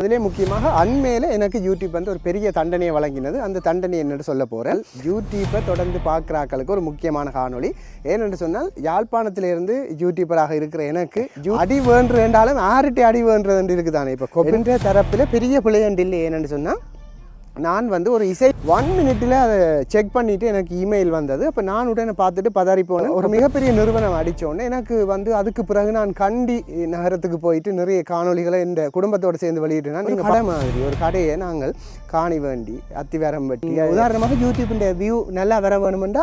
அதிலே முக்கியமாக அண்மையில் எனக்கு யூடியூப் வந்து ஒரு பெரிய தண்டனையை வழங்கினது. அந்த தண்டனை என்னென்னு சொல்ல போகிறேன் யூடியூப்பை தொடர்ந்து பார்க்குறாக்களுக்கு ஒரு முக்கியமான காணொளி. ஏனென்று சொன்னால் யாழ்ப்பாணத்திலிருந்து யூடியூபராக இருக்கிற எனக்கு அடி வேண்டுறேன்றாலும் ஆறுட்டி அடி வேண்டுறது இருக்குதானே? இப்போ கொபின்ற தரப்பில் பெரிய பிள்ளையண்டு இல்லை ஏனென்று சொன்னால் நான் வந்து ஒரு இசை ஒன் மினிட்டில் அதை செக் பண்ணிவிட்டு எனக்கு இமெயில் வந்தது. அப்போ நான் உடனே பார்த்துட்டு பதறி போனேன் ஒரு மிகப்பெரிய நிறுவனம் அடித்தோடனே எனக்கு வந்து அதுக்கு பிறகு நான் கண்டி நகரத்துக்கு போயிட்டு நிறைய காணொளிகளை இந்த குடும்பத்தோடு சேர்ந்து வெளியிட்டேன் நீங்கள் கடை மாதிரி ஒரு கடையை நாங்கள் காணி வேண்டி அத்திவாரம் வெட்டி உதாரணமாக யூடியூப்பின் வியூ நல்லா வர வேணுமெண்டா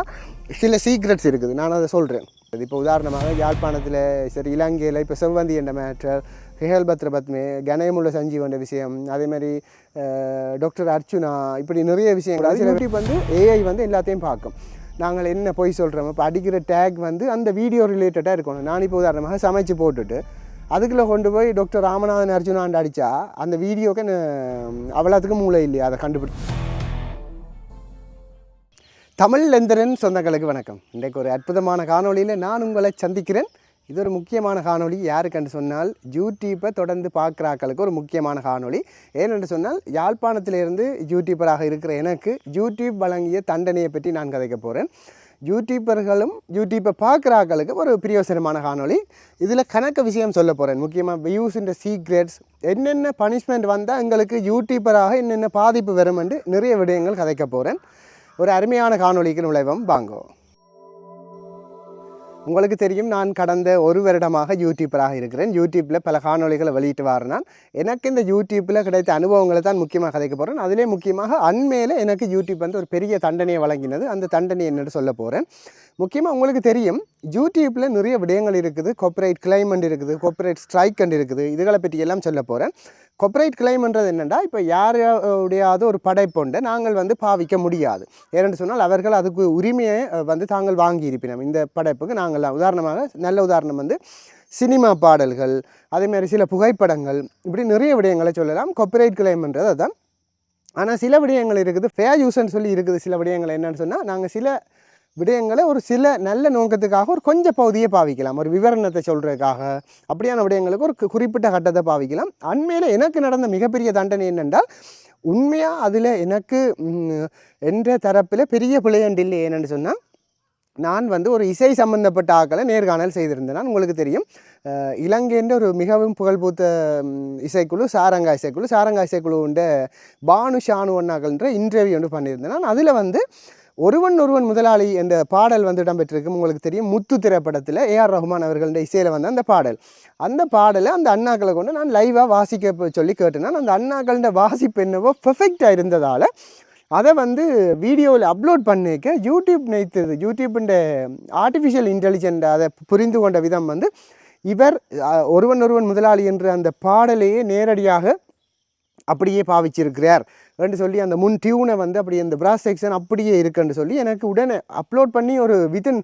சில சீக்ரெட்ஸ் இருக்குது. நான் அதை சொல்கிறேன் இப்போ உதாரணமாக யாழ்ப்பாணத்தில் சரி இலங்கையில் இப்போ செவ்வந்தி என்ற மேட்டர் ஹேல் பத்ர பத்மே கணயமுள்ள சஞ்சீவ் என்ற விஷயம் அதே மாதிரி அஹ், டாக்டர் அர்ச்சுனா இப்படி நிறைய விஷயங்கள். அது யூடியூப் வந்து ஏஐ வந்து எல்லாத்தையும் பார்க்கும். நாங்கள் என்ன பொய் சொல்கிறோம் இப்போ அடிக்கிற டேக் வந்து அந்த வீடியோ ரிலேட்டடாக இருக்கணும். நான் இப்போ உதாரணமாக சமைச்சு போட்டுட்டு அதுக்குள்ளே கொண்டு போய் டாக்டர் ராமநாதன் அர்ஜுனாண்டு அடித்தா அந்த வீடியோக்கு அவ்வளோத்துக்கும் மூளை இல்லையா அதை கண்டுபிடி தமிழ் லெந்தரன் சொந்தங்களுக்கு வணக்கம். இன்றைக்கு ஒரு அற்புதமான காணொளியில் நான் உங்களை சந்திக்கிறேன். இது ஒரு முக்கியமான காணொலி யாருக்கென்று சொன்னால் யூடியூப்பை தொடர்ந்து பார்க்குறாக்களுக்கு ஒரு முக்கியமான காணொளி. ஏனென்று சொன்னால் யாழ்ப்பாணத்திலிருந்து யூடியூபராக இருக்கிற எனக்கு யூடியூப் வழங்கிய தண்டனையை பற்றி நான் கதைக்க போகிறேன் யூடியூபர்களும் யூடியூப்பை பார்க்குறாக்களுக்கு ஒரு பிரயோசனமான காணொளி. இதில் கணக்கு விஷயம் சொல்ல போகிறேன் முக்கியமாக வியூஸின் சீக்ரெட்ஸ் என்னென்ன பனிஷ்மெண்ட் வந்தால் எங்களுக்கு யூடியூபராக என்னென்ன பாதிப்பு வரும் என்று நிறைய விடயங்கள் கதைக்க போகிறேன் ஒரு அருமையான காணொலிக்கு நுழைவோம். வாங்குவோம் உங்களுக்கு தெரியும் நான் கடந்த ஒரு வருடமாக யூடியூப்பராக இருக்கிறேன். யூடியூப்பில் பல காணொளிகளை வெளியிட்டு வரேன் நான் எனக்கு இந்த யூடியூப்பில் கிடைத்த அனுபவங்களை தான் முக்கியமாக கதைக்க போகிறேன் அதிலே முக்கியமாக அண்மையில் எனக்கு யூடியூப் வந்து ஒரு பெரிய தண்டனையை வழங்கினது. அந்த தண்டனை என்னன்னு சொல்ல போகிறேன் முக்கியமாக உங்களுக்கு தெரியும் யூடியூப்பில் நிறைய விடயங்கள் இருக்குது. காப்பரேட் கிளைமண்ட் இருக்குது காப்பரேட் ஸ்ட்ரைக் இருக்குது. இதுகளை பற்றி எல்லாம் சொல்ல போகிறேன் கொப்பரேட் கிளைம்ன்றது என்னென்னா இப்போ யாருடையாவது ஒரு படைப்பொண்டை நாங்கள் வந்து பாவிக்க முடியாது. ஏனென்று சொன்னால் அவர்கள் அதுக்கு உரிமையை வந்து தாங்கள் வாங்கி இருப்பினோம் இந்த படைப்புக்கு நாங்கள் உதாரணமாக நல்ல உதாரணம் வந்து சினிமா பாடல்கள் அதேமாதிரி சில புகைப்படங்கள் இப்படி நிறைய விடயங்களை சொல்லலாம். காப்பரேட் கிளைம்ன்றது அதுதான் ஆனால் சில விடயங்கள் இருக்குது. ஃபேர் யூஸ்ன்னு சொல்லி இருக்குது சில விடயங்கள் என்னென்னு சொன்னால் நாங்கள் சில விடயங்களை ஒரு சில நல்ல நோக்கத்துக்காக ஒரு கொஞ்சம் பகுதியை பாவிக்கலாம். ஒரு விவரணத்தை சொல்கிறதுக்காக அப்படியான விடயங்களுக்கு ஒரு குறிப்பிட்ட கட்டத்தை பாவிக்கலாம். அண்மையில் எனக்கு நடந்த மிகப்பெரிய தண்டனை என்னென்றால் உண்மையாக அதில் எனக்கு என்ற தரப்பில் பெரிய பிள்ளையண்டு இல்லை ஏன்னு சொன்னால் நான் வந்து ஒரு இசை சம்பந்தப்பட்ட ஆக்களை நேர்காணல் செய்திருந்தேன். உங்களுக்கு தெரியும். இலங்கைன்ற ஒரு மிகவும் புகழ்பூத்த இசைக்குழு சாரங்கா இசைக்குழு. சாரங்கா இசைக்குழுன்ற பானு ஷானு ஒன்னாக்கள்ன்ற இன்டர்வியூ ஒன்று பண்ணியிருந்தேன். நான் அதில் வந்து ஒருவன் ஒருவன் முதலாளி என்ற பாடல் வந்து இடம்பெற்றிருக்கும் உங்களுக்கு தெரியும் முத்து திரைப்படத்தில் ஏஆர் ரஹ்மான் அவர்களுடைய இசையில் வந்த அந்த பாடல். அந்த பாடலை அந்த அண்ணாக்களை கொண்டு நான் லைவாக வாசிக்க சொல்லி கேட்டேன். அந்த அண்ணாக்களோட வாசிப்பு என்னவோ பெர்ஃபெக்டாக இருந்ததால் அதை வந்து வீடியோவில் அப்லோட் பண்ணிக்க யூடியூப் நினைத்தது யூடியூப்ன்ற ஆர்டிஃபிஷியல் இன்டெலிஜென்ட் அதை புரிந்து கொண்ட விதம் வந்து இவர் ஒருவன் ஒருவன் முதலாளி என்ற அந்த பாடலையே நேரடியாக அப்படியே பாவிச்சிருக்கிறார் என்று சொல்லி அந்த முன் டியூனை வந்து அப்படியே இந்த பிராஸ் செக்ஷன் அப்படியே இருக்குன்னு சொல்லி எனக்கு உடனே அப்லோட் பண்ணி ஒரு வித்தின்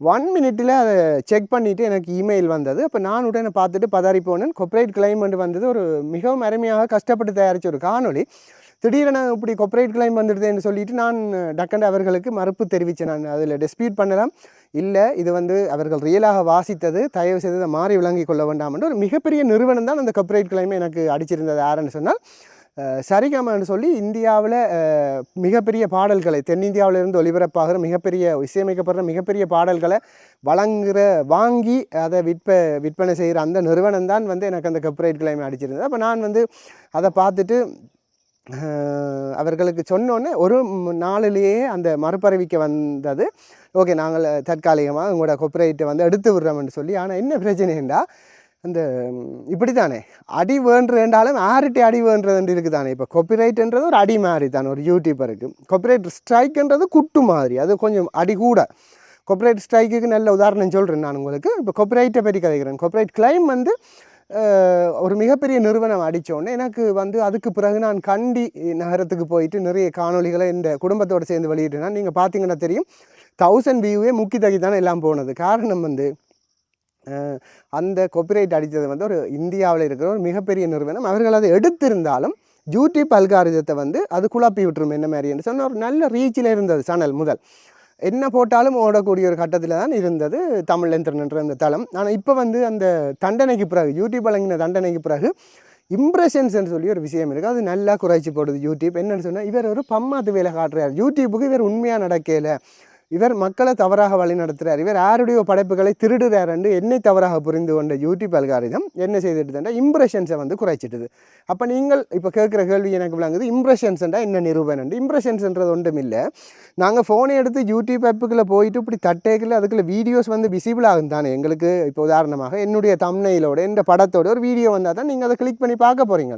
ஒன் மினிட்டில் அதை செக் பண்ணிவிட்டு எனக்கு இமெயில் வந்தது. அப்போ நான் உடனே பார்த்துட்டு பதாரி போனேன் கொப்ரேட் கிளைமெண்ட் வந்தது. ஒரு மிகவும் அருமையாக கஷ்டப்பட்டு தயாரித்த ஒரு காணொளி. திடீரென இப்படி கொப்பரேட் கிளைம் வந்துடுதுன்னு சொல்லிட்டு நான் டக்கண்ட அவர்களுக்கு மறுப்பு தெரிவித்தேன் நான். அதில் டிஸ்பியூட் பண்ணலாம். இல்லை இது வந்து அவர்கள் ரியலாக வாசித்தது தயவு செய்து இதை மாறி விளங்கி கொள்ள வேண்டாம் என்று ஒரு மிகப்பெரிய நிறுவனம் தான் அந்த கொப்பரேட் கிளைமை எனக்கு அடிச்சிருந்தது யாருன்னு சொன்னால் சரிகமான்னு சரிகமன்னு சொல்லி இந்தியாவில் மிகப்பெரிய பாடல்களை தென்னிந்தியாவிலிருந்து ஒளிபரப்பாகிற மிகப்பெரிய இசையமைக்கப்படுற மிகப்பெரிய பாடல்களை வழங்குகிற வாங்கி அதை விற்ப விற்பனை செய்கிற அந்த நிறுவனம் தான் வந்து எனக்கு அந்த கப்ரைட் கிளைமை அடிச்சிருந்தது. அப்போ நான் வந்து அதை பார்த்துட்டு அவர்களுக்கு சொன்னோன்னே ஒரு நாளிலேயே அந்த மறுபறவிக்க வந்தது. ஓகே நாங்கள் தற்காலிகமாக உங்களோட கொப்பரேட்டை வந்து எடுத்து விடுறோம்னு சொல்லி. ஆனால் என்ன பிரச்சனைண்டா அந்த இப்படி தானே அடி வேண்டுன்றாலும் ஆறுட்டி அடி வேண்டுறதுன்ட்டு இருக்குது தானே இப்போ கொப்பிரைட்ன்றது ஒரு அடி மாதிரி தானே ஒரு யூடியூபருக்கு கொப்பிரைட் ஸ்ட்ரைக்குன்றது குட்டு மாதிரி அது கொஞ்சம் அடி கூட. கொப்பரேட் ஸ்ட்ரைக்குக்கு நல்ல உதாரணம் சொல்கிறேன் நான் உங்களுக்கு. இப்போ கொப்பிரைட்டை பற்றி கதைக்கிறேன். கொப்பிரைட் கிளைம் வந்து ஒரு மிகப்பெரிய நிறுவனம் அடித்தோடனே எனக்கு வந்து அதுக்கு பிறகு நான் கண்டி நகரத்துக்கு போயிட்டு நிறைய காணொளிகளை இந்த குடும்பத்தோடு சேர்ந்து வெளியிட்டேன் நீங்கள் பார்த்தீங்கன்னா தெரியும் தௌசண்ட் வியூவே முக்கி தகி தானே எல்லாம் போனது. காரணம் வந்து அந்த கொப்பிரைட் அடித்தது வந்து ஒரு இந்தியாவில் இருக்கிற ஒரு மிகப்பெரிய நிறுவனம். அவர்கள் அதை எடுத்திருந்தாலும் யூடியூப் அல்காரிதத்தை வந்து அது குழப்பி விட்டுரும் என்ன மாதிரின்னு சொன்ன ஒரு நல்ல ரீச்சில் இருந்தது சேனல் முதல். என்ன போட்டாலும் ஓடக்கூடிய ஒரு கட்டத்தில் தான் இருந்தது தமிழ் என்ற அந்த தளம். ஆனால் இப்போ வந்து அந்த தண்டனைக்கு பிறகு யூடியூப் வழங்கின தண்டனைக்கு பிறகு இம்ப்ரெஷன்ஸ்னு சொல்லி ஒரு விஷயம் இருக்குது அது நல்லா குறைச்சி போடுது யூடியூப் என்னென்னு சொன்னால் இவர் ஒரு பம்மாத்து வேலை காட்டுறார். யூடியூபுக்கு இவர் உண்மையாக நடக்கலை. இவர் மக்களை தவறாக வழிநடத்துகிறார் இவர் யாருடைய படைப்புகளை திருடுறார் என்று என்னை தவறாக புரிந்து கொண்ட யூடியூப் அல்காரிதம் என்ன செய்துட்டுதுன்னா இம்ப்ரெஷன்ஸை வந்து குறைச்சிட்டுது. அப்போ நீங்கள் இப்போ கேட்குற கேள்வி எனக்கு விளங்குது இம்ப்ரெஷன்ஸ்ன்றா என்ன நிரூபணம் இம்ப்ரெஷன்ஸ்ன்றது ஒன்றும் இல்லை. நாங்கள் ஃபோனை எடுத்து யூடியூப் ஆப்புக்குள்ளே போயிட்டு இப்படி தட்டேக்கில் அதுக்குள்ள வீடியோஸ் வந்து விசிபிள் ஆகும் தானே. எங்களுக்கு இப்போ உதாரணமாக என்னுடைய தம்னையிலோட இந்த படத்தோட ஒரு வீடியோ வந்தால் தான் நீங்கள் அதை கிளிக் பண்ணி பார்க்க போகிறீங்க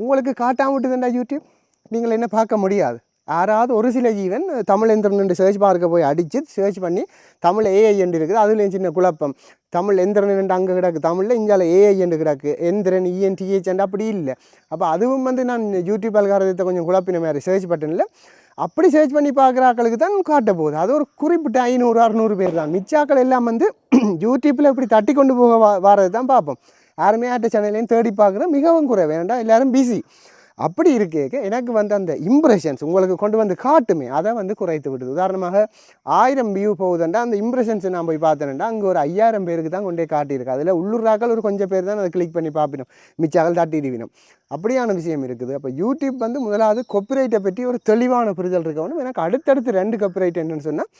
உங்களுக்கு காட்டாம விட்டுதுண்டா யூடியூப்? நீங்கள் என்ன பார்க்க முடியாது. யாராவது ஒரு சில ஜீவன் தமிழ் எந்திரன் சர்ச் பார்க்க போய் அடித்து சர்ச் பண்ணி தமிழ் ஏஐ என்று இருக்குது. அதுலேயும் சின்ன குழப்பம். தமிழ் எந்திரன் அங்கே கிடக்கு. தமிழில் இங்கால ஏஐ என்று கிடக்கு. எந்திரன் இஎன்டிஹெச் அப்படி இல்லை. அப்போ அதுவும் வந்து நான் யூடியூப் அல்காரதத்தை கொஞ்சம் குழப்பின மாதிரி சர்ச் பட்டனில் அப்படி சர்ச் பண்ணி பார்க்குற ஆக்களுக்கு தான் காட்ட போகுது. அது ஒரு குறிப்பிட்ட ஐநூறு அறநூறு பேர் தான். மிச்சாக்கள் எல்லாம் வந்து யூடியூப்பில் இப்படி தட்டி கொண்டு போக வா வரது தான் பார்ப்போம் யாருமே ஆட்ட சேனல்லையும் தேடி பார்க்குற மிகவும் குறைவு. வேண்டாம் எல்லோரும் பிஸி அப்படி இருக்கேக்க எனக்கு வந்து அந்த இம்ப்ரெஷன்ஸ் உங்களுக்கு கொண்டு வந்து காட்டுமே. அதை வந்து குறைத்து விடுது. உதாரணமாக ஆயிரம் வியூ போகுதுண்டா அந்த இம்ப்ரெஷன்ஸ் நான் போய் பார்த்தேன்டா அங்கே ஒரு ஐயாயிரம் பேருக்கு தான் கொண்டே காட்டியிருக்கு. அதில் உள்ளூராக்கள் ஒரு கொஞ்சம் பேர் தான் அதை கிளிக் பண்ணி பார்ப்பினோம். மிச்சாக்கள் தட்டிடுவினோம் அப்படியான விஷயம் இருக்குது. அப்போ யூடியூப் வந்து முதலாவது கொப்பிரைட்டை பற்றி ஒரு தெளிவான புரிதல் இருக்கணும் எனக்கு அடுத்தடுத்து ரெண்டு கொப்பிரைட் என்னன்னு சொன்னால்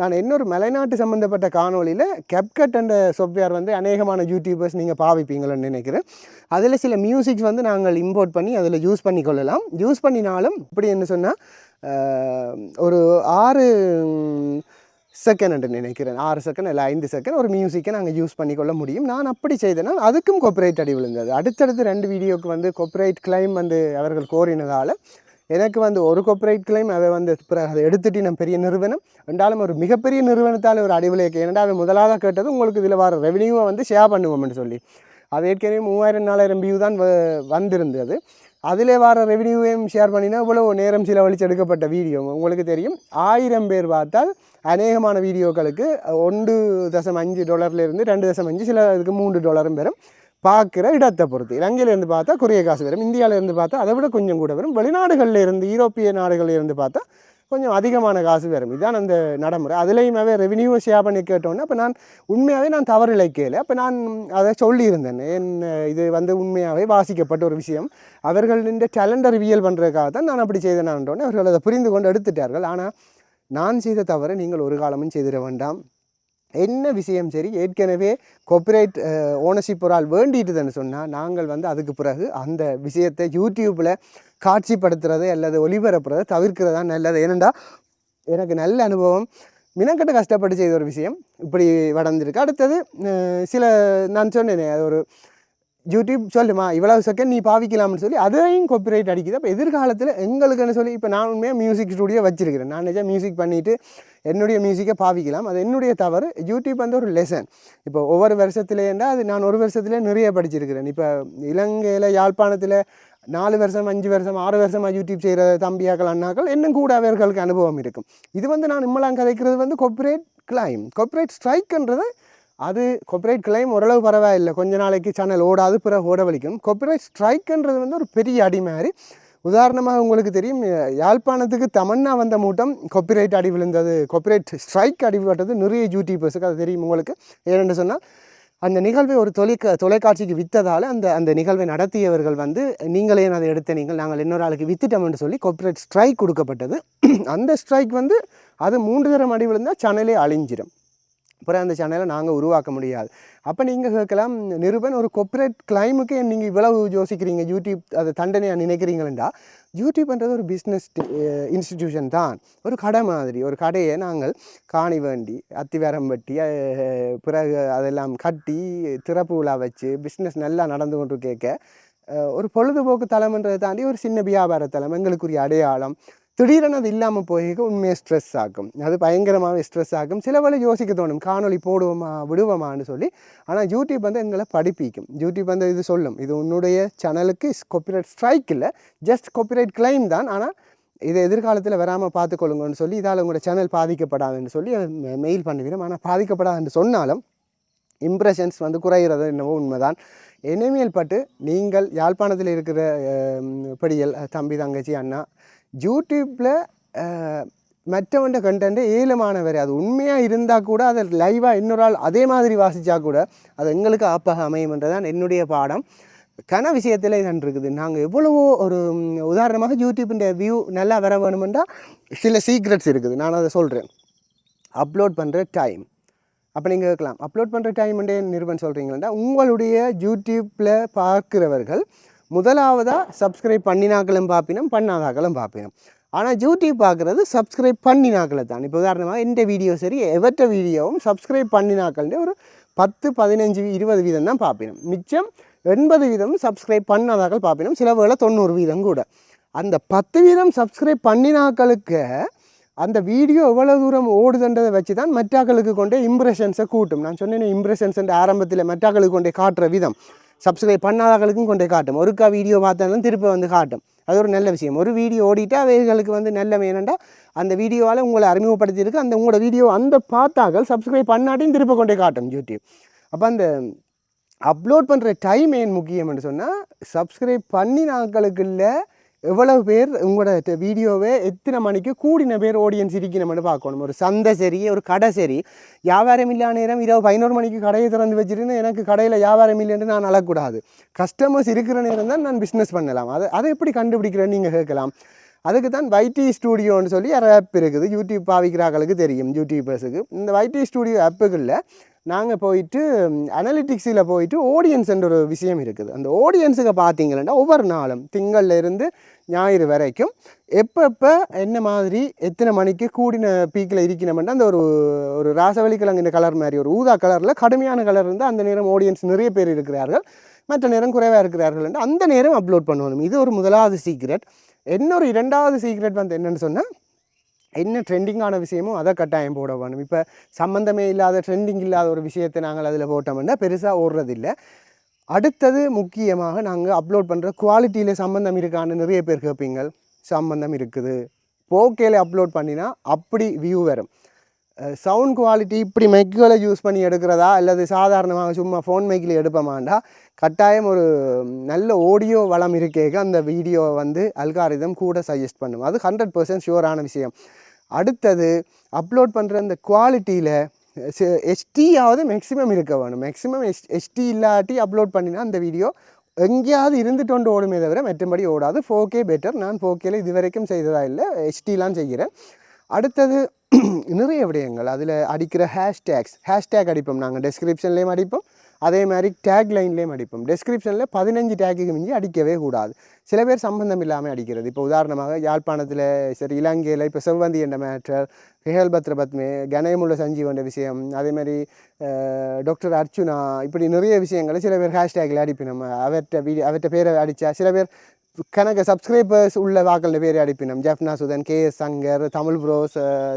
நான் இன்னொரு மலைநாட்டு சம்மந்தப்பட்ட காணொளியில் கெப்கட் என்ற சாஃப்ட்வேர் வந்து அநேகமான யூடியூபர்ஸ் நீங்கள் பாவிப்பீங்களன்னு நினைக்கிறேன். அதில் சில மியூசிக்ஸ் வந்து நாங்கள் இம்போர்ட் பண்ணி அதில் யூஸ் பண்ணி கொள்ளலாம் யூஸ் பண்ணினாலும் இப்படி என்ன சொன்னால் ஒரு ஆறு செகண்ட் நினைக்கிறேன். ஆறு செகண்ட் இல்லை ஐந்து செகண்ட் ஒரு மியூசிக்கை நாங்கள் யூஸ் பண்ணிக்கொள்ள முடியும். நான் அப்படி செய்தனால் அதுக்கும் கொப்பரைட் அடி விழுந்தது. அடுத்தடுத்து ரெண்டு வீடியோக்கு வந்து கொப்பரேட் கிளைம் வந்து அவர்கள் கோரினதால் எனக்கு வந்து ஒரு கொப்பரேட் கிளைம் அவை வந்து அதை எடுத்துட்டு நான் பெரிய நிறுவனம். ரெண்டாலும் ஒரு மிகப்பெரிய நிறுவனத்தால் ஒரு அடிவிலைக்கு ஏன்னா அவன் முதலாக கேட்டது உங்களுக்கு இதில் வர ரெவன்யூவை வந்து ஷேர் பண்ணுவோம்னு சொல்லி. அது ஏற்கனவே மூவாயிரம் நாலாயிரம் வியூ தான் வ- வந்திருந்தது. அதிலே வர ரெவன்யூவையும் ஷேர் பண்ணினா இவ்வளோ நேரம் செலவழித்து எடுக்கப்பட்ட வீடியோ உங்களுக்கு தெரியும். ஆயிரம் பேர் பார்த்தால் அநேகமான வீடியோக்களுக்கு ஒன்று தசம் அஞ்சு டாலர்லேருந்து ரெண்டு தசம் அஞ்சு சில இதுக்கு மூன்று டாலரும் வரும் பார்க்குற இடத்தை பொறுத்து. இலங்கையிலேருந்து பார்த்தா குறைய காசு வரும் இந்தியாவிலேருந்து பார்த்தா அதை விட கொஞ்சம் கூட வரும் வெளிநாடுகளில் இருந்து யூரோப்பிய நாடுகளில் இருந்து பார்த்தா கொஞ்சம் அதிகமான காசு வரும். இதுதான் அந்த நடைமுறை. அதுலேயுமே ரெவென்யூவை ஷேர் பண்ணி கேட்டோன்னே அப்போ நான் உண்மையாகவே நான் தவறு கேளு. அப்போ நான் அதை சொல்லியிருந்தேன். என் இது வந்து உண்மையாகவே வாசிக்கப்பட்ட ஒரு விஷயம். அவர்களின் டேலண்டை வியல் பண்ணுறதுக்காக தான் நான் அப்படி செய்தேனான்றோன்னே அவர்கள் அதை புரிந்து கொண்டு எடுத்துட்டார்கள். ஆனால் நான் செய்த தவறை நீங்கள் ஒரு காலமும் செய்திட வேண்டாம். என்ன விஷயம் சரி? ஏற்கனவே காப்பிரைட் ஓனர்ஷிப் ஒரு ஆள் வேண்டிட்டுதுன்னு சொன்னால் நாங்கள் வந்து அதுக்கு பிறகு அந்த விஷயத்தை யூடியூப்பில் காட்சிப்படுத்துறது அல்லது ஒளிபரப்புறதை தவிர்க்கிறது தான் நல்லது. ஏனெண்டா எனக்கு நல்ல அனுபவம். மினக்கட்ட கஷ்டப்பட்டு செய்த ஒரு விஷயம். இப்படி வளர்ந்துருக்கு. அடுத்தது சில நான் சொன்னேனே அது ஒரு யூடியூப் சொல்லுமா இவ்வளவு செகண்ட் நீ பாவிக்கலாம்னு சொல்லி அதையும் காப்பிரைட் அடிக்குது. அப்போ எதிர்காலத்தில் எங்களுக்குன்னு சொல்லி இப்போ நான் உண்மையாக மியூசிக் ஸ்டுடியோ வச்சிருக்கிறேன். நான் நிஜம் மியூசிக் பண்ணிவிட்டு என்னுடைய மியூசிக்கை பாவிக்கலாம். அது என்னுடைய தவறு. யூடியூப் வந்து ஒரு லெசன் இப்போ ஒவ்வொரு வருஷத்துலேருந்தா அது நான் ஒரு வருஷத்துலேயே நிறைய படிச்சிருக்கிறேன். இப்போ இலங்கையில் யாழ்ப்பாணத்தில் நாலு வருஷம் அஞ்சு வருஷம் ஆறு வருஷமாக யூடியூப் செய்கிற தம்பியாக்கள் அண்ணாக்கள் இன்னும் கூட அவர்களுக்கு அனுபவம் இருக்கும் இது வந்து நான் இம்மலாம் கதைக்கிறது வந்து கொப்ரேட் கிளைம் கொப்ரேட் ஸ்ட்ரைக்குன்றது அது கொப்பரேட் கிளைம் ஓரளவு பரவாயில்லை கொஞ்ச நாளைக்கு சேனல் ஓடாது பிறகு ஓட வலிக்கும் கொப்பரேட் ஸ்ட்ரைக்குன்றது வந்து ஒரு பெரிய அடி மாதிரி உதாரணமாக உங்களுக்கு தெரியும் யாழ்ப்பாணத்துக்கு தமன்னா வந்த மூட்டம் கொப்பிரைட் அடி விழுந்தது கொப்பிரைட் ஸ்ட்ரைக் அடிபட்டது நிறைய யூடியூபர்ஸுக்கு அது தெரியும் உங்களுக்கு ஏனென்று சொன்னால் அந்த நிகழ்வை ஒரு தொலைக்க தொலைக்காட்சிக்கு விற்றதால் அந்த அந்த நிகழ்வை நடத்தியவர்கள் வந்து நீங்களே அதை எடுத்த நீங்கள் நாங்கள் இன்னொரு ஆளுக்கு வித்துட்டோம்னு சொல்லி கோப்ரேட் ஸ்ட்ரைக் கொடுக்கப்பட்டது. அந்த ஸ்ட்ரைக் வந்து அது மூன்று தரம் அடி விழுந்தால் சேனலே அழிஞ்சிடும் அப்புறம் அந்த சேனலை நாங்கள் உருவாக்க முடியாது. அப்போ நீங்கள் கேட்கலாம் நிருபன் ஒரு கொப்பரேட் கிளைமுக்கு நீங்கள் இவ்வளவு யோசிக்கிறீங்க யூடியூப் அதை தண்டனையாக நினைக்கிறீங்களா யூடியூப்ன்றது ஒரு பிஸ்னஸ் இன்ஸ்டிடியூஷன் தான். ஒரு கடை மாதிரி ஒரு கடையை நாங்கள் காணி வேண்டி அத்திவாரம் வெட்டி பிறகு அதெல்லாம் கட்டி திறப்பு விழா வச்சு பிஸ்னஸ் நல்லா நடந்து கொண்டு கேட்க ஒரு பொழுதுபோக்கு தலம்ன்றதை தாண்டி ஒரு சின்ன வியாபார தலம் எங்களுக்குரிய அடையாளம் திடீரென அது இல்லாமல் போய் உண்மையாக ஸ்ட்ரெஸ் ஆகும் அது பயங்கரமாகவே ஸ்ட்ரெஸ் ஆகும் சில வேலை யோசிக்க தோணும் காணொளி போடுவோமா விடுவோமான்னு சொல்லி. ஆனால் யூடியூப் வந்து எங்களை படிப்பிக்கும். யூடியூப் வந்து இது சொல்லும். இது உன்னுடைய சேனலுக்கு காப்பிரைட் ஸ்ட்ரைக் இல்லை ஜஸ்ட் காப்பிரைட் கிளைம் தான். ஆனால் இதை எதிர்காலத்தில் வராமல் பார்த்துக்கொள்ளுங்கன்னு சொல்லி இதால் உங்களோட சேனல் பாதிக்கப்படாதுன்னு சொல்லி மெயில் பண்ணுவீங்க ஆனால் பாதிக்கப்படாதுன்னு சொன்னாலும் இம்ப்ரெஷன்ஸ் வந்து குறைகிறது என்னவோ உண்மைதான். இனிமேல் பட்டு நீங்கள் யாழ்ப்பாணத்தில் இருக்கிற அஹ், படியல் தம்பி தங்கச்சி அண்ணா யூடியூப்பில் மற்றவண்ட கண்டென்ட் ஏலமானவர் அது உண்மையாக இருந்தால் கூட அதை லைவாக இன்னொரு ஆள் அதே மாதிரி வாசித்தா கூட அது எங்களுக்கு ஆப்பாக அமையும்ன்றதான் என்னுடைய பாடம். கன விஷயத்தில் இதான் இருக்குது நாங்கள் எவ்வளவோ ஒரு உதாரணமாக யூடியூப்பின் வியூ நல்லா வர வேணுமெண்டா சில சீக்ரெட்ஸ் இருக்குது. நான் அதை சொல்கிறேன் அப்லோட் பண்ணுற டைம் அப்போ நீங்கள் கேட்கலாம். அப்லோட் பண்ணுற டைம் நிறுவனம் சொல்கிறீங்களா உங்களுடைய யூடியூப்பில் பார்க்குறவர்கள் முதலாவதாக சப்ஸ்கிரைப் பண்ணினாக்களும் பார்ப்பினோம் பண்ணாதாக்களும் பார்ப்பினோம் ஆனால் யூடியூப் பார்க்குறது சப்ஸ்கிரைப் பண்ணினாக்களை தான். இப்போ உதாரணமாக எந்த வீடியோ சரி எவற்ற வீடியோவும் சப்ஸ்கிரைப் பண்ணினாக்கள்னு ஒரு பத்து பதினஞ்சு இருபது வீதம் தான் பார்ப்பினோம் மிச்சம் எண்பது வீதம் சப்ஸ்கிரைப் பண்ணாதாக்கள் பார்ப்பினோம் சில வேளை தொண்ணூறு வீதம் கூட. அந்த பத்து வீதம் சப்ஸ்கிரைப் பண்ணினாக்களுக்கு அந்த வீடியோ எவ்வளோ தூரம் ஓடுதுன்றதை வச்சு தான் மற்றாக்களுக்கு கொண்டே இம்ப்ரெஷன்ஸை கூட்டும். நான் சொன்னேன் இம்ப்ரெஷன்ஸ் ஆரம்பத்தில் மற்றாக்களுக்கு கொண்டே காட்டுற விதம். சப்ஸ்கிரைப் பண்ணாதவர்களுக்கும் கொண்டே காட்டும். ஒருக்கா வீடியோ பார்த்தாலும் திருப்பி வந்து காட்டும். அது ஒரு நல்ல விஷயம். ஒரு வீடியோ ஓடிட்டா அவைகளுக்கு வந்து நல்ல வேணுண்டா அந்த வீடியோவால் உங்களை அறிமுகப்படுத்தியிருக்கு. அந்த உங்களோட வீடியோ அந்த பார்த்தாக்கள் சப்ஸ்கிரைப் பண்ணாட்டியும் திருப்ப கொண்டே காட்டும் யூடியூப் அப்போ அந்த அப்லோட் பண்ணுற டைம் ஏன் முக்கியம்னு சொன்னால் சப்ஸ்கிரைப் பண்ணினாக்களுக்குள்ள எவ்வளவு பேர் உங்களோட வீடியோவை எத்தனை மணிக்கு கூடின பேர் ஆடியன்ஸ் இருக்கணும்னு பார்க்கணும். ஒரு சந்தை சரி ஒரு கடை சரி. வியாபாரம் இல்லாத நேரம் இரவு பதினோரு மணிக்கு கடையை திறந்து வச்சுருந்து எனக்கு கடையில் வியாபாரம் இல்லைன்னு நான் அழக்கூடாது. கஸ்டமர்ஸ் இருக்கிற நேரம் தான் நான் பிஸ்னஸ் பண்ணலாம். அதை அதை எப்படி கண்டுபிடிக்கிறேன்னு நீங்கள் கேட்கலாம். அதுக்கு தான் வைடி ஸ்டூடியோன்னு சொல்லி ஒரு ஆப் இருக்குது. யூடியூப் பாவிக்கிறாங்களுக்கு தெரியும் யூடியூபர்ஸுக்கு இந்த வைடி ஸ்டூடியோ ஆப்புகளில் நாங்கள் போயிட்டு அனலிட்டிக்ஸில் போயிட்டு ஆடியன்ஸ் என்ற ஒரு விஷயம் இருக்குது. அந்த ஆடியன்ஸுக்கு பார்த்தீங்கன்னா ஒவ்வொரு நாளும் திங்கள்லேருந்து ஞாயிறு வரைக்கும். எப்பப்போ என்ன மாதிரி எத்தனை மணிக்கு கூடின பீக்கில் இருக்கணும்னா அந்த ஒரு ஒரு ராசவழி இந்த கலர் மாதிரி ஒரு ஊதா கலரில் கடுமையான கலர் இருந்தால் அந்த நேரம் ஆடியன்ஸ் நிறைய பேர் இருக்கிறார்கள். மற்ற நேரம் குறைவாக இருக்கிறார்கள் என்று அந்த நேரம் அப்லோட் பண்ணணும். இது ஒரு முதலாவது சீக்ரெட் இன்னொரு இரண்டாவது சீக்ரெட் வந்து என்னென்னு சொன்னால் என்ன ட்ரெண்டிங்கான விஷயமோ அதை கட்டாயம் போட வேணும். இப்போ சம்மந்தமே இல்லாத ட்ரெண்டிங் இல்லாத ஒரு விஷயத்தை நாங்கள் அதில் போட்டோம்னா பெருசாக ஓடுறதில்லை. அடுத்தது முக்கியமாக நாங்கள் அப்லோட் பண்ணுற குவாலிட்டியில் சம்மந்தம் இருக்கான்னு நிறைய பேர் கேட்பீங்க சம்மந்தம் இருக்குது. போக்கேல அப்லோட் பண்ணினா அப்படி வியூ வரும். சவுண்ட் குவாலிட்டி இப்படி மைக்குகளை யூஸ் பண்ணி எடுக்கிறதா? அல்லது சாதாரணமாக சும்மா ஃபோன் மைக்கில் எடுப்பமாண்டா கட்டாயம் ஒரு நல்ல ஆடியோ வளம் இருக்கேக்க அந்த வீடியோவை வந்து அல்காரிதம் கூட சஜஸ்ட் பண்ணும். அது ஹண்ட்ரட் பர்சன்ட் ஷுவரான விஷயம். அடுத்தது அப்லோட் பண்ணுற அந்த குவாலிட்டியில் எஸ்டியாவது மேக்ஸிமம் இருக்க வேணும். மேக்ஸிமம் எஸ் எஸ்டி இல்லாட்டி அப்லோட் பண்ணினா அந்த வீடியோ எங்கேயாவது இருந்துட்டு ஓடுமே தவிர மற்றபடி ஓடாது. ஃபோகே பெட்டர் நான் ஃபோர் இது வரைக்கும் செய்ததா இல்லை. எஸ்டிலாம் செய்கிறேன். அடுத்தது நிறைய விடயங்கள். அதில் அடிக்கிற ஹேஷ்டேக்ஸ் ஹேஷ்டேக் அடிப்போம். நாங்கள் டெஸ்கிரிப்ஷன்லேயும் அடிப்போம். அதே மாதிரி டேக் லைன்லேயும் அடிப்போம். டெஸ்கிரிப்ஷனில் பதினஞ்சு டேக்குக்கு மிஞ்சி அடிக்கவே கூடாது. சில பேர் சம்பந்தம் இல்லாமல் அடிக்கிறது. இப்போ உதாரணமாக யாழ்ப்பாணத்தில் சரி இலங்கையில் இப்போ செவ்வந்தி என்ற மேட்டர் ஹேல் பத்ர பத்மே கணயமுள்ள சஞ்சீவ் என்ற விஷயம் அதே மாதிரி டாக்டர் அர்ச்சுனா இப்படி நிறைய விஷயங்களை சில பேர் ஹேஷ்டேக்கில் அடிப்பினம் அவர்கிட்ட வீடியோ அவர்கிட்ட பேரை அடித்தா சில பேர் கணக்கு சப்ஸ்கிரைபர்ஸ் உள்ள வாக்களில் பேர் அடிப்பினம் Jaffna Suthan K S Shankar Tamil bros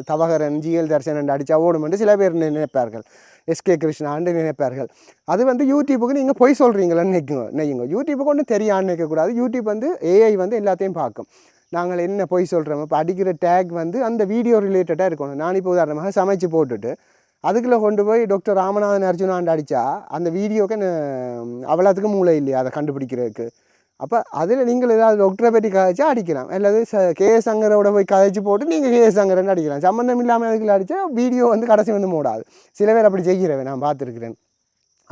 Thavakaran GL Tharshan என்று அடித்தா ஓடுமென்று சில பேர் நினைப்பார்கள். எஸ்கே கிருஷ்ணான்னு நினைப்பார்கள். அது வந்து யூடியூப்புக்கு நீங்கள் பொய் சொல்கிறீங்களான்னு நினைக்குங்க நெய்யுங்க யூடியூப்புக்கு ஒன்றும் தெரியான்னு நினைக்கக்கூடாது யூடியூப் வந்து ஏஐ வந்து எல்லாத்தையும் பார்க்கும். நாங்கள் என்ன பொய் சொல்கிறோம் இப்போ அடிக்கிற டேக் வந்து அந்த வீடியோ ரிலேட்டடாக இருக்கணும். நான் இப்போ உதாரணமாக சமைச்சு போட்டுட்டு அதுக்குள்ளே கொண்டு போய் டாக்டர் ராமநாதன் அர்ஜுனாண்டு அடித்தா அந்த வீடியோக்கு அவ்வளோத்துக்கு மூளை இல்லையா? அதை கண்டுபிடிக்கிறதுக்கு. அப்போ அதில் நீங்கள் ஏதாவது டாக்டரை பற்றி கதைச்சா அடிக்கலாம். அல்லது ச கேஎஸ் சங்கரோட போய் கதைச்சு போட்டு நீங்கள் கேஎஸ் சங்கரன்னு அடிக்கலாம். சம்மந்தம் இல்லாமல் அதுக்குள்ள அடித்தா வீடியோ வந்து கடைசி வந்து மூடாது. சில பேர் அப்படி செய்கிறவன் நான் பார்த்துருக்கிறேன்.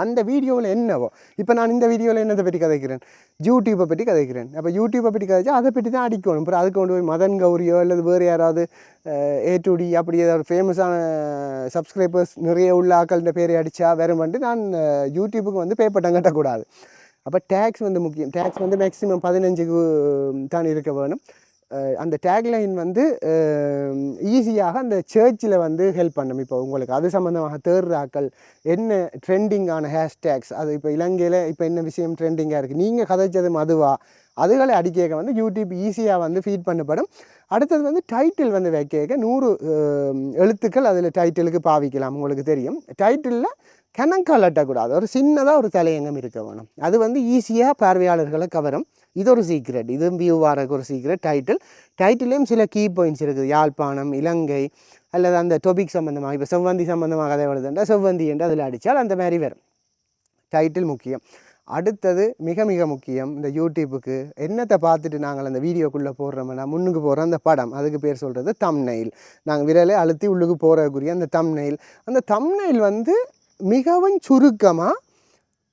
அந்த வீடியோவில் என்னவோ? இப்போ நான் இந்த வீடியோவில் என்னத்தை பற்றி கதைக்கிறேன்? யூடியூப்பை பற்றி கதைக்கிறேன். அப்போ யூடியூப்பை பற்றி கதைச்சா அதை பற்றி தான் அடிக்கணும். அப்புறம் அதுக்கு கொண்டு போய் மதன் கௌரியோ அல்லது வேறு யாராவது ஏ டு டி அப்படி ஏதாவது ஃபேமஸான சப்ஸ்கிரைபர்ஸ் நிறைய உள்ள ஆக்கள்கிட்ட பேரை அடித்தா வெறும் வந்துட்டு நான் யூடியூப்புக்கு வந்து பே பட்டம் கட்டக்கூடாது. அப்போ டேக்ஸ் வந்து முக்கியம். டேக்ஸ் வந்து மேக்ஸிமம் பதினஞ்சுக்கு தான் இருக்க வேணும். அந்த டேக்லைன் வந்து ஈஸியாக அந்த சர்ச்சில் வந்து ஹெல்ப் பண்ணும். இப்போ உங்களுக்கு அது சம்மந்தமாக தேர்றாக்கள் என்ன ட்ரெண்டிங்கான ஹேஷ்டேக்ஸ் அது இப்போ இலங்கையில் இப்போ என்ன விஷயம் ட்ரெண்டிங்காக இருக்குது நீங்கள் கதைச்சது மதுவா அதுகளை அடிக்க வந்து யூடியூப் ஈஸியாக வந்து ஃபீட் பண்ணப்படும். அடுத்தது வந்து டைட்டில் வந்து வைக்க நூறு எழுத்துக்கள் அதில் டைட்டிலுக்கு பாவிக்கலாம் உங்களுக்கு தெரியும். டைட்டிலில் கணங்கால் அட்டக்கூடாது ஒரு சின்னதாக ஒரு தலையங்கம் இருக்க வேணும். அது வந்து ஈஸியாக பார்வையாளர்களை கவரும். இது ஒரு சீக்ரெட் இது வியூ வாரக்கு ஒரு சீக்ரெட் டைட்டில் டைட்டிலையும் சில கீ பாயிண்ட்ஸ் இருக்குது. யாழ்ப்பாணம் இலங்கை அல்லது அந்த டொபிக் சம்மந்தமாக இப்போ செவ்வந்தி சம்மந்தமாக கதை எழுதுண்டா செவ்வந்தி என்று அதில் அடித்தால் அந்த மாதிரி வரும். டைட்டில் முக்கியம். அடுத்தது மிக மிக முக்கியம் இந்த யூடியூப்புக்கு என்னத்தை பார்த்துட்டு நாங்கள் அந்த வீடியோக்குள்ளே போடுறோம்னா முன்னுக்கு போகிற அந்த படம் அதுக்கு பேர் சொல்கிறது தம்நெயில் நாங்கள் விரலை அழுத்தி உள்ளுக்கு போகிறக்குரிய அந்த தம்நெயில் அந்த தம்நெயில் வந்து மிகவும் சுருக்கமாக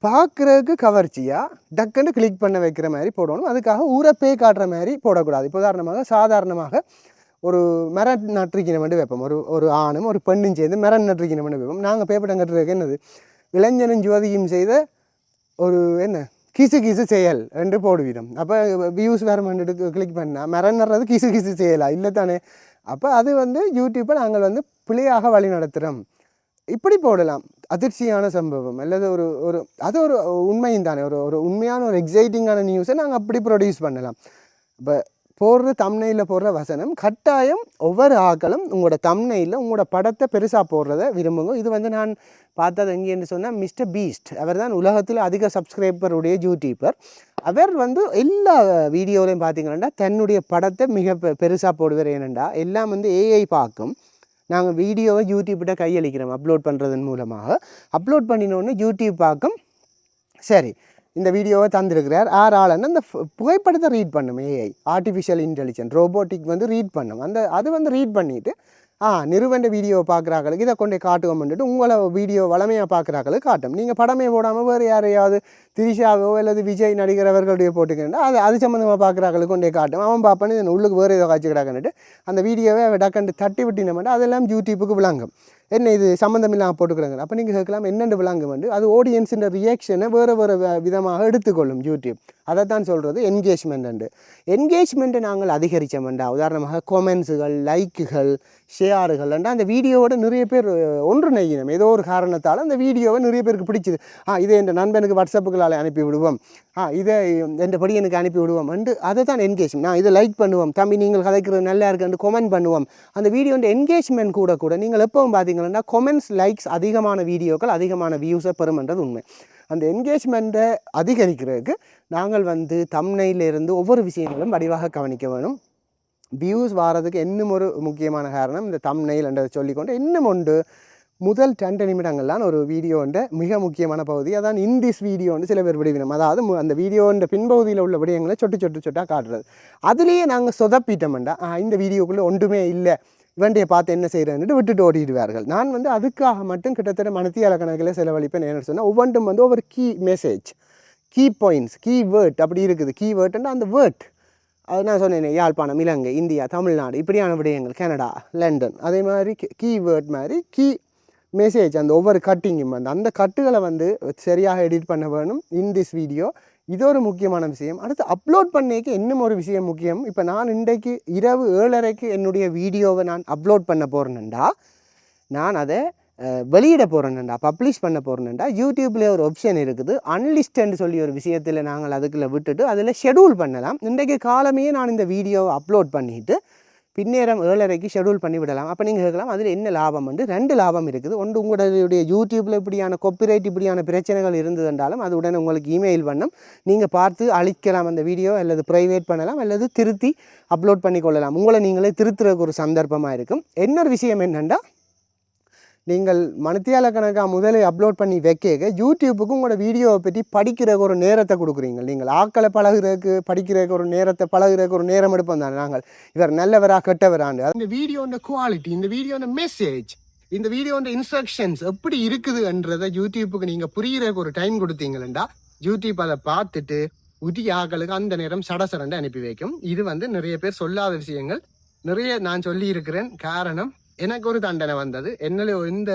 பார்க்குறதுக்கு கவர்ச்சியாக டக்குன்னு கிளிக் பண்ண வைக்கிற மாதிரி போடணும். அதுக்காக ஊரப்பே காட்டுற மாதிரி போடக்கூடாது. இப்போ உதாரணமாக சாதாரணமாக ஒரு மரம் நட்டிருக்கணும் வைப்போம். ஒரு ஒரு ஆணும் ஒரு பெண்ணும் சேர்ந்து மரம் நட்டிருக்கணும் வைப்போம். நாங்கள் பேப்பட்டம் கட்டுறதுக்கு என்னது? இளைஞனும் ஜோதியும் செய்த ஒரு என்ன? கிசு கிசு செயல் என்று போடுவிடும் அப்போ வியூஸ் வேறு பண்ணிட்டு கிளிக் பண்ணால் மரம் நடுறது கிசு கிசு செயலா? இல்லை தானே? அப்போ அது வந்து யூடியூப்பை நாங்கள் வந்து பிள்ளையாக வழி நடத்துகிறோம் இப்படி போடலாம். அதிர்ச்சியான சம்பவம் அல்லது ஒரு ஒரு அது ஒரு உண்மையும் தானே. ஒரு ஒரு உண்மையான ஒரு எக்ஸைட்டிங்கான நியூஸை நாங்கள் அப்படி ப்ரொடியூஸ் பண்ணலாம். இப்போ போடுற தம்னையில் போடுற வசனம் கட்டாயம் ஒவ்வொரு ஆக்களும் உங்களோட தம்னையில் உங்களோட படத்தை பெருசாக போடுறத விரும்புங்க. இது வந்து நான் பார்த்தது எங்கேன்னு சொன்னால் மிஸ்டர் பீஸ்ட் அவர் தான் உலகத்தில் அதிக சப்ஸ்கிரைபருடைய யூடியூபர் அவர் வந்து எல்லா வீடியோலையும் பார்த்தீங்கன்னா தன்னுடைய படத்தை மிக பெ பெருசாக போடுவார். ஏனெண்டா எல்லாம் வந்து ஏஐ பார்க்கும். நாங்கள் வீடியோவை யூடியூப்கிட்ட கையளிக்கிறோம் அப்லோட் பண்ணுறதன் மூலமாக. அப்லோட் பண்ணினோன்னு யூடியூப் பார்க்கும் சரி இந்த வீடியோவை தந்திருக்கிறார் ஆறு ஆளுன்னு அந்த புகைப்படத்தை ரீட் பண்ணும் ஏஐ ஆர்டிஃபிஷியல் இன்டெலிஜென்ட் ரோபோட்டிக் வந்து ரீட் பண்ணும். அந்த அது வந்து ரீட் பண்ணிவிட்டு ஆ நிறுவன வீடியோவை பார்க்குறாங்களுக்கு இதை கொண்டு காட்டுவோம் பண்ணிட்டு உங்களை வீடியோ வளமையாக பார்க்குறாங்களுக்கு காட்டும். நீங்கள் படமே போடாமல் வேறு யாரையாவது திரிஷாவோ அல்லது விஜய் நடிகர் அவர்களுடைய போட்டுக்கிறேன்னா அது அது சம்மந்தமாக பார்க்குறாங்களுக்கு கொண்டே காட்டும். அவன் பார்ப்பான்னு இதன் உள்ளுக்கு வேறு ஏதோ காய்ச்சி அந்த வீடியோவை டக்கண்டு தட்டி விட்டினோம்னா அதெல்லாம் யூடியூப்புக்கு விளங்கும். என்ன இது சம்மந்தம் இல்லாமல் போட்டுக்கிறாங்க. அப்போ நீங்கள் கேட்கலாம் என்னென்று விளங்கும் வந்து அது ஆடியன்ஸின் ரியாக்ஷனை வேறு வேறு விதமாக எடுத்துக்கொள்ளும் யூடியூப். அதை தான் சொல்கிறது என்கேஜ்மெண்ட் என்கேஜ்மெண்ட்டை நாங்கள் அதிகரித்தோம்டா உதாரணமாக கொமெண்ட்ஸுகள் லைக்குகள் ஷேருகள் அந்த வீடியோவோட நிறைய பேர் ஒன்று ஒன்றிணைக்கணும் ஏதோ ஒரு காரணத்தால் அந்த வீடியோவை நிறைய பேருக்கு பிடிச்சிது. ஆ இதை என் நண்பனுக்கு வாட்ஸ்அப்புகளால் அனுப்பி விடுவோம் ஆ இதை என் படியனுக்கு அனுப்பி விடுவோம் அண்டு அதை தான் என்கேஜ்மெண்ட் நான் இதை லைக் பண்ணுவோம். தம்பி நீங்கள் கதைக்கிறது நல்லா இருக்குன்னு கொமெண்ட் பண்ணுவோம். அந்த வீடியோட என்கேஜ்மெண்ட் கூட கூட நீங்கள் எப்பவும் பார்த்தீங்கன்னா கொமெண்ட்ஸ் லைக்ஸ் அதிகமான வீடியோக்கள் அதிகமான வியூஸை பெறும்ன்றது உண்மை. அந்த என்கேஜ்மெண்ட்டை அதிகரிக்கிறதுக்கு நாங்கள் வந்து தம்னையிலிருந்து ஒவ்வொரு விஷயங்களும் வடிவாக கவனிக்க வேணும். வியூஸ் வாரதுக்கு இன்னும் ஒரு முக்கியமான காரணம் இந்த thumbnail என்றதை சொல்லிக்கொண்டு இன்னும் ஒன்று முதல் ரெண்டு நிமிடங்கள்லாம் ஒரு வீடியோன்ற மிக முக்கியமான பகுதி. அதான் இந்திஸ் வீடியோன்னு சில பேர் விடுவினோம். அதாவது அந்த வீடியோன்ற பின்பகுதியில் உள்ள விடயங்களை சொட்டு சொட்டு சொட்டாக காட்டுறது. அதுலேயே நாங்கள் சொதப்பிட்டோம்டா இந்த வீடியோக்குள்ளே ஒன்றுமே இல்லை. இவன்டைய பார்த்து என்ன செய்கிறேன்ட்டு விட்டுட்டு ஓடிடுவார்கள். நான் வந்து அதுக்காக மட்டும் கிட்டத்தட்ட மனத்தியால கணக்கில் செலவழிப்பேன் என்ன சொன்னால் ஒவ்வொன்றும் வந்து ஒவ்வொரு key message key points key word அப்படி இருக்குது. கீ வேர்ட்னா அந்த வேர்ட் அது நான் சொன்னேனே யாழ்ப்பாணம் இலங்கை இந்தியா தமிழ்நாடு இப்படியான விடயங்கள் கனடா லண்டன். அதே மாதிரி கீ வேர்ட் மாதிரி கீ மெசேஜ் அந்த ஒவ்வொரு கட்டிங்கும் அந்த அந்த கட்டுகளை வந்து சரியாக எடிட் பண்ண வேணும் இன் திஸ் வீடியோ இது ஒரு முக்கியமான விஷயம். அடுத்து அப்லோட் பண்ணிக்கு இன்னும் ஒரு விஷயம் முக்கியம். இப்போ நான் இன்றைக்கு இரவு ஏழரைக்கு என்னுடைய வீடியோவை நான் அப்லோட் பண்ண போகிறேன்டா நான் அதை வெளியிட போகிறேன்டா பப்ளிஷ் பண்ண போகிறேன்டா யூடியூப்லேயே ஒரு ஆப்ஷன் இருக்குது. அன்லிஸ்ட்னு சொல்லி ஒரு விஷயத்தில் நாங்கள் அதுக்குள்ளே விட்டுட்டு அதில் ஷெடியூல் பண்ணலாம். இன்றைக்கு காலமே நான் இந்த வீடியோவை அப்லோட் பண்ணிவிட்டு பின்னேரம் ஏழரைக்கு ஷெடியூல் பண்ணி விடலாம். அப்போ நீங்கள் கேட்கலாம் அதில் என்ன லாபம்? வந்து ரெண்டு லாபம் இருக்குது. ஒன்று உங்களுடைய யூடியூப்பில் இப்படியான கொப்பிரைட் இப்படியான பிரச்சனைகள் இருந்ததுன்றாலும் அது உடனே உங்களுக்கு இமெயில் பண்ணும். நீங்கள் பார்த்து அழிக்கலாம் அந்த வீடியோ அல்லது ப்ரைவேட் பண்ணலாம் அல்லது திருத்தி அப்லோட் பண்ணி கொள்ளலாம். உங்களை நீங்களே திருத்துறதுக்கு ஒரு சந்தர்ப்பமாக இருக்கும். இன்னொரு விஷயம் என்னென்னா நீங்கள் மனத்தியால கணக்காக முதலே அப்லோட் பண்ணி வைக்க யூடியூப்புக்கு உங்களோட வீடியோவை பற்றி படிக்கிறதுக்கு ஒரு நேரத்தை கொடுக்குறீங்க. நீங்கள் ஆக்களை பழகுறதுக்கு படிக்கிறதுக்கு ஒரு நேரத்தை பழகுறதுக்கு ஒரு நேரம் எடுப்போம் தானே நாங்கள். இவர் நல்லவரா கெட்டவராண்டு இந்த வீடியோட குவாலிட்டி இந்த வீடியோட மெசேஜ் இந்த வீடியோட இன்ஸ்ட்ரக்ஷன்ஸ் எப்படி இருக்குதுன்றதை யூடியூப்புக்கு நீங்கள் புரிகிறதுக்கு ஒரு டைம் கொடுத்தீங்களா யூடியூப் அதை பார்த்துட்டு உரிய ஆக்களுக்கு அந்த நேரம் சடசடண்டு அனுப்பி வைக்கும். இது வந்து நிறைய பேர் சொல்லாத விஷயங்கள். நிறைய நான் சொல்லியிருக்கிறேன். காரணம் எனக்கு ஒரு தண்டனை வந்தது. என்னல இந்த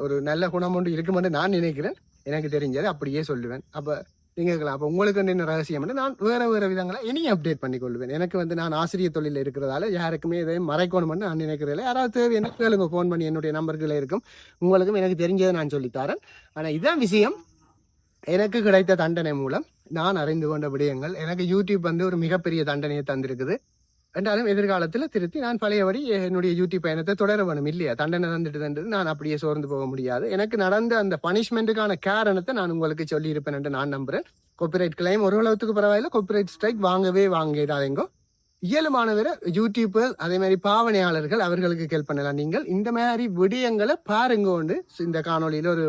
ஒரு நல்ல குணம் ஒன்று இருக்குமென்று நான் நினைக்கிறேன். எனக்கு தெரிஞ்சது அப்படியே சொல்லுவேன். அப்போ நீங்கள் இருக்கலாம் அப்போ உங்களுக்கு என்ன ரகசியம் நான் வேறு வேறு விதங்களை இனியும் அப்டேட் பண்ணி கொள்வேன் எனக்கு வந்து நான் ஆசிரியர் தொழிலில் இருக்கிறதால யாருக்குமே எதையும் மறைக்கணும்னு நான் நினைக்கிறதில்ல. யாராவது தேவை எனக்கு கேளுங்க. ஃபோன் பண்ணி என்னுடைய நம்பர்களில் இருக்கும். உங்களுக்கும் எனக்கு தெரிஞ்சதை நான் சொல்லித்தரேன். ஆனால் இதான் விஷயம். எனக்கு கிடைத்த தண்டனை மூலம் நான் அறிந்து கொண்ட விடயங்கள். எனக்கு யூடியூப் வந்து ஒரு மிகப்பெரிய தண்டனையை தந்திருக்குது. என்றாலும் எதிர்காலத்தில் திருத்தி நான் பழையபடி என்னுடைய யூடியூப் பயணத்தை தொடர வேணும் இல்லையா? தண்டனை தந்துட்டு தந்தது நான் அப்படியே சோர்ந்து போக முடியாது. எனக்கு நடந்த அந்த பனிஷ்மெண்ட்டுக்கான காரணத்தை நான் உங்களுக்கு சொல்லியிருப்பேன் என்று நான் நம்புறேன். காப்பிரைட் கிளைம் ஒரு அளவுக்கு பரவாயில்ல. காப்பிரைட் ஸ்ட்ரைக் வாங்கவே வாங்கிடாதீங்க. இயலுமானவரை யூடியூபர் அதே மாதிரி பாவனையாளர்கள் அவர்களுக்கு ஹெல்ப் பண்ணலாம். நீங்கள் இந்த மாதிரி விடயங்களை பாருங்க கொண்டு இந்த காணொலியில் ஒரு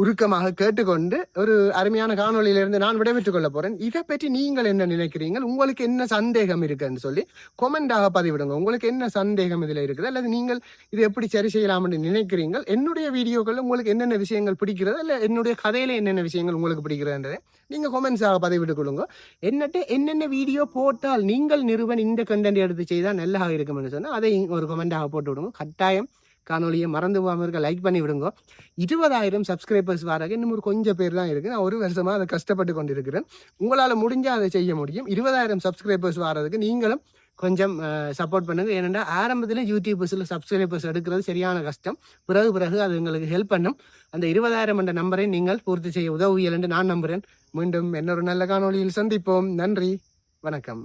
உருக்கமாக கேட்டுக்கொண்டு ஒரு அருமையான காணொளியிலிருந்து நான் விடைபெற்றுக் கொள்ள போறேன். இதை பற்றி நீங்கள் என்ன நினைக்கிறீங்க உங்களுக்கு என்ன சந்தேகம் இருக்குன்னு சொல்லி கொமெண்டாக பதிவிடுங்க. உங்களுக்கு என்ன சந்தேகம் இதில் இருக்குது? அல்லது நீங்கள் இது எப்படி சரி செய்யலாம்னு நினைக்கிறீங்க என்னுடைய வீடியோக்கள் உங்களுக்கு என்னென்ன விஷயங்கள் பிடிக்கிறது? இல்லை என்னுடைய கதையில என்னென்ன விஷயங்கள் உங்களுக்கு பிடிக்கிறதுன்றதை நீங்கள் கொமெண்ட்ஸாக பதிவிட்டுக் கொள்ளுங்க. என்னட்டு என்னென்ன வீடியோ போட்டால் நீங்கள் நிறுவன் இந்த கண்டென்ட் எடுத்து செய்தால் நல்லா இருக்கும்னு சொன்னால் அதை ஒரு கொமெண்டாக போட்டு விடுங்க கட்டாயம் காணொலியை மறந்து போகாமல் இருக்க லைக் பண்ணி விடுங்க. இருபதாயிரம் சப்ஸ்கிரைபர்ஸ் வராங்க இன்னும் ஒரு கொஞ்சம் பேர் தான் இருக்குது நான் ஒரு வருஷமாக அதை கஷ்டப்பட்டு கொண்டிருக்கிறேன். உங்களால் முடிஞ்சால் அதை செய்ய முடியும். இருபதாயிரம் சப்ஸ்கிரைபர்ஸ் வர்றதுக்கு நீங்களும் கொஞ்சம் சப்போர்ட் பண்ணுங்க. ஏனென்றா ஆரம்பத்தில் யூடியூபர்ஸில் சப்ஸ்கிரைபர்ஸ் எடுக்கிறது சரியான கஷ்டம். பிறகு பிறகு அது உங்களுக்கு ஹெல்ப் பண்ணும். அந்த இருபதாயிரம் என்ற நம்பரை நீங்கள் பூர்த்தி செய்ய உதவுவியல் என்று நான் நம்புகிறேன். மீண்டும் என்னொரு நல்ல காணொளியில் சந்திப்போம். நன்றி. வணக்கம்.